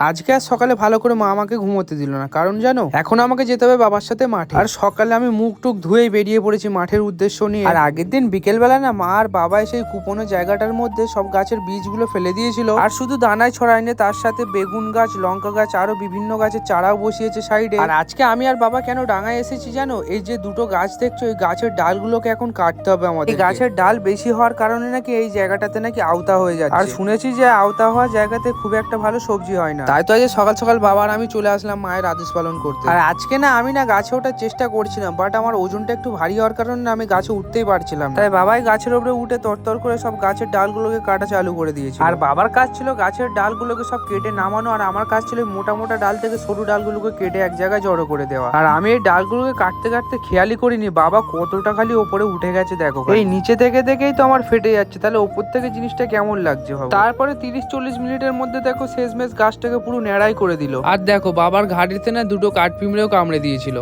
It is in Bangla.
আজকে আর সকালে ভালো করে মা আমাকে ঘুমোতে দিল না। কারণ জানো, এখন আমাকে যেতে হবে বাবার সাথে মাঠে। আর সকালে আমি মুখ টুক ধুয়েই বেরিয়ে পড়েছি মাঠের উদ্দেশ্য নিয়ে। আর আগের দিন বিকেল বেলা না মা আর বাবা সেই কুপনো জায়গাটার মধ্যে সব গাছের বীজগুলো ফেলে দিয়েছিল। আর শুধু দানায় ছড়ায়নি, তার সাথে বেগুন গাছ, লঙ্কা গাছ, আরও বিভিন্ন গাছের চারাও বসিয়েছে সাইডে। আর আজকে আমি আর বাবা কেন ডাঙায় এসেছি জানো? এই যে দুটো গাছ দেখছ, এই গাছের ডালগুলোকে এখন কাটতে হবে আমাদের এই গাছের ডাল বেশি হওয়ার কারণে নাকি এই জায়গাটাতে নাকি আওতা হয়ে যাচ্ছে। আর শুনেছি যে আওতা হওয়া জায়গাতে খুব একটা ভালো সবজি হয় না। তাই তো আজকে সকাল সকাল বাবার আমি চলে আসলাম মায়ের আদেশ পালন করতে। আর আজকে না আমি না গাছে ওঠার চেষ্টা করছিলাম বাট আমার ওজনটা একটু ভারী হওয়ার কারণে আমি গাছে উঠতেই পারছিলাম তাই বাবাই গাছের উপরে উঠে তরতর করে সব গাছের ডালগুলোকে কাটা চালু করে দিয়েছে আর বাবার কাজ ছিল গাছের ডালগুলোকে সব কেটে নামানো আর আমার কাজ ছিল মোটা মোটা ডাল থেকে সরু ডালগুলোকে কেটে এক জায়গায় জড়ো করে দেওয়া। আর আমি এই ডালগুলোকে কাটতে কাটতে খেয়ালই করিনি বাবা কতটা খালি ওপরে উঠে গেছে দেখো এই নিচে থেকে দেখেই তো আমার ফেটে যাচ্ছে তাহলে ওপর থেকে জিনিসটা কেমন লাগছে তারপরে তিরিশ চল্লিশ মিনিটের মধ্যে দেখো শেষমেশ গাছটাকে পুরো ন্যাড়াই করে দিল। আর দেখো বাবার ঘাড়িতে না দুটো কাঠ পিঁমড়েও কামড়ে দিয়েছিল।